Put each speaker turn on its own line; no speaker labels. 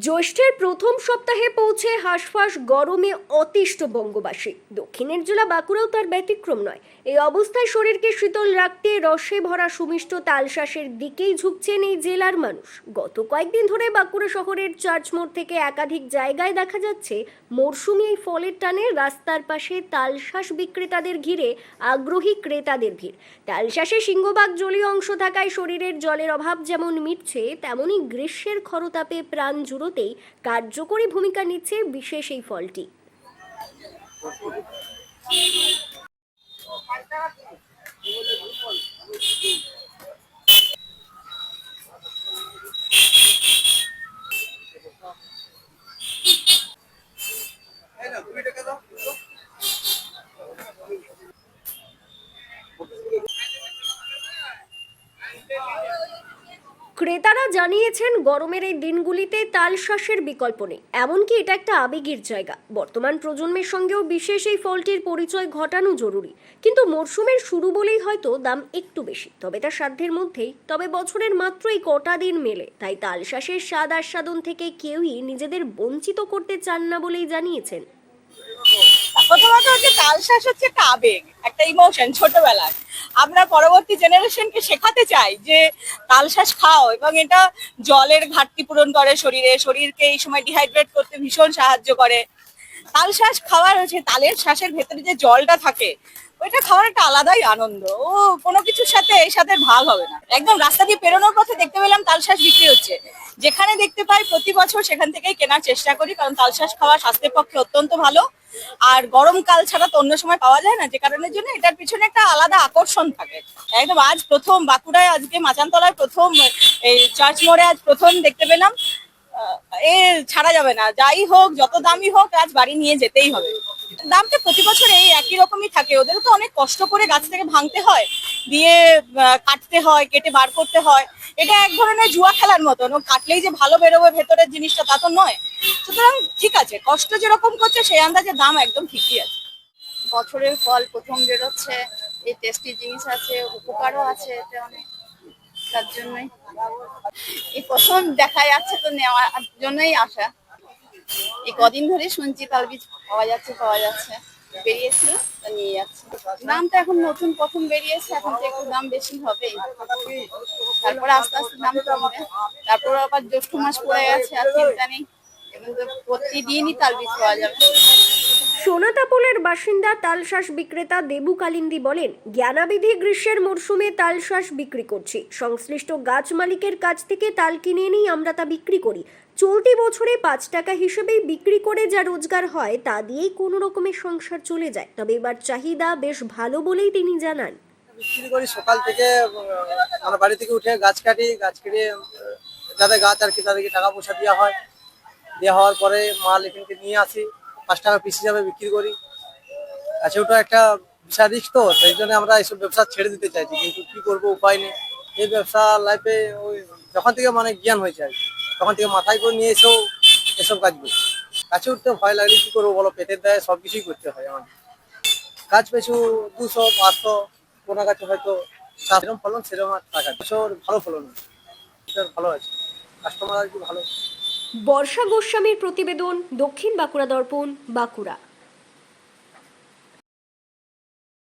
জ্যৈষ্ঠের প্রথম সপ্তাহে পৌঁছে হাঁসফাঁস গরমে অতিষ্ঠ বঙ্গবাসী। দক্ষিণের জেলা বাঁকুড়াও তার ব্যতিক্রম নয়। এই অবস্থায় শরীরকে শীতল রাখতে রসে ভরা সুমিষ্ট তালশ্বাসের দিকেই ঝুঁকছেন এই জেলার মানুষ। গত কয়েকদিন ধরে বাঁকুড়া শহরের চার্চ মোড় থেকে একাধিক জায়গায় দেখা যাচ্ছে মরশুমি এই ফলের টানে রাস্তার পাশে তালশ্বাস বিক্রেতাদের ঘিরে আগ্রহী ক্রেতাদের ভিড়। তালশ্বাসে সিংহবাগ জলীয় অংশ থাকায় শরীরের জলের অভাব যেমন মিটছে তেমনই গ্রীষ্মের খরতাপে প্রাণ জুড়োতেই কার্যকরী ভূমিকা নিচ্ছে বিশেষ এই ফলটি। ক্রেতারা জানিয়েছেন, গরমের এই দিনগুলিতে তালশ্বাসের বিকল্প নেই। এমনকি এটা একটা আবেগের জায়গা। বর্তমান প্রজন্মের সঙ্গেও বিশেষ এই ফলটির পরিচয় ঘটানো জরুরি। কিন্তু মরশুমের শুরু বলেই হয়তো দাম একটু বেশি। তবে তা সাধ্যের মধ্যেই। তবে বছরের মাত্র এই কটা দিন মেলে। তাই তালশ্বাসের স্বাদ আস্বাদন থেকে কেউই নিজেদের বঞ্চিত করতে চান না বলেই জানিয়েছেন।
প্রথমত হচ্ছে তালশ্বাস হচ্ছে একটা আবেগ, একটা ইমোশন ছোটবেলায় আমরা পরবর্তী জেনারেশনকে শেখাতে চাই যে তালশ্বাস খাও এবং এটা জলের ঘাটতি পূরণ করে শরীরে, শরীরকে এই সময় ডিহাইড্রেট করতে ভীষণ সাহায্য করে। তালশ্বাস খাওয়ার হচ্ছে, তালের শ্বাসের ভেতরে যে জলটা থাকে, ওইটা খাওয়ার একটা আলাদাই আনন্দ। ও, কোনো কিছুর সাথে এই সাথে ভাগ হবে না। একদম রাস্তা দিয়ে পেরোনোর পথে দেখতে পেলাম তালশ্বাস বিক্রি হচ্ছে। যেখানে দেখতে পাই প্রতি বছর সেখান থেকেই কেনার চেষ্টা করি, কারণ তালশ্বাস খাওয়া স্বাস্থ্যের পক্ষে অত্যন্ত ভালো। আর গরমকাল ছাড়া তো অন্য সময় পাওয়া যায় না, যে কারণের জন্য এটার পিছনে একটা আলাদা আকর্ষণ থাকে। একদম আজ প্রথম, বাঁকুড়ায় আজকে মাচানতলায় প্রথম, এই চার্চ মোড়ে আজ প্রথম দেখতে পেলাম। এ ছাড়া যাবে না, যাই হোক, যত দামি হোক, আজ বাড়ি নিয়ে যেতেই হবে। দামটা প্রতি বছর এই একই রকমই থাকে। ওদেরও তো অনেক কষ্ট করে গাছ থেকে ভাঙতে হয়, দিয়ে কাটতে হয়, কেটে বার করতে হয়। এটা এক ধরনের জুয়া খেলার মতন। ও কাটলেই যে ভালো বেরোবে ভেতরের জিনিসটা তা তো নয়। সুতরাং ঠিক আছে, কষ্ট যেরকম করছে, সেই আন্দাজে দাম একদম ঠিকই আছে।
বছরের ফল প্রথম বেরোচ্ছে, এই টেস্টি জিনিস আছে, উপকারও আছে এতে অনেক। তার জন্যই। এই প্রথম দেখা যাচ্ছে তো নেওয়ার জন্যই আসা। এই কদিন ধরে শুনছি তাল বীজ পাওয়া যাচ্ছে পাওয়া যাচ্ছে। বেরিয়েছিল, তা নিয়ে যাচ্ছে। দামটা এখন নতুন প্রথম বেরিয়েছে, এখন তো একটু দাম বেশি হবে। তারপরে আস্তে আস্তে দাম কমবে। তারপর আবার জ্যৈষ্ঠ মাস পড়ে গেছে, আর চিন্তা নেই। এখন তো প্রতিদিনই তাল বীজ পাওয়া যাবে।
সোনাতাপলের বাসিন্দা তালশ্বাস বিক্রেতা দেবু কালিন্দি বলেন, জ্ঞানাবিধি গ্রীষ্মের মরশুমে তালশ্বাস বিক্রি করছি। সংশ্লিষ্ট গাছ মালিকের কাছ থেকে তাল কিনে এনেই আমরা তা বিক্রি করি। চলতি বছরে পাঁচ টাকা হিসেবেই বিক্রি করে যা রোজগার হয়, তা দিয়েই কোনো রকমের সংসার চলে যায়। তবে এবার চাহিদা বেশ ভালো বলেই তিনি জানান।
বিক্রি করি সকাল থেকে আমরা বাড়ি থেকে উঠে গাছ কাটি, গাছ কেটে যাদের গাছ আর কি তাদেরকে টাকা পয়সা দেওয়া হয়। দেওয়া হওয়ার পরে মাল এখানকে নিয়ে আসি। পাঁচ টাকা পিস হিসাবে বিক্রি করি। আচ্ছা ওটা একটা বিশাল রিস্ক তো সেই জন্য আমরা এইসব ব্যবসা ছেড়ে দিতে চাইছি। কিন্তু কি করব, উপায় নেই। এই ব্যবসা লাইফে ওই যখন থেকে মানে জ্ঞান হয়েছে আর তখন থেকে মাথায় করে নিয়ে এসেও এসব কাজ করি। গাছে উঠতে ভয় লাগলে কি করব বলো, পেটের দায়ে সব কিছুই করতে হয় আমাদের। গাছ পেছু দুশো, পাঁচশো, কোনো গাছে হয়তো সেরকম ফলন, সেরকম আর টাকা। বছর ভালো ফলন। ভালো আছে। কাস্টমার আর কি ভালো।
বর্ষা গোস্বামীর প্রতিবেদন দক্ষিণ বাঁকুড়া দর্পণ বাঁকুড়া।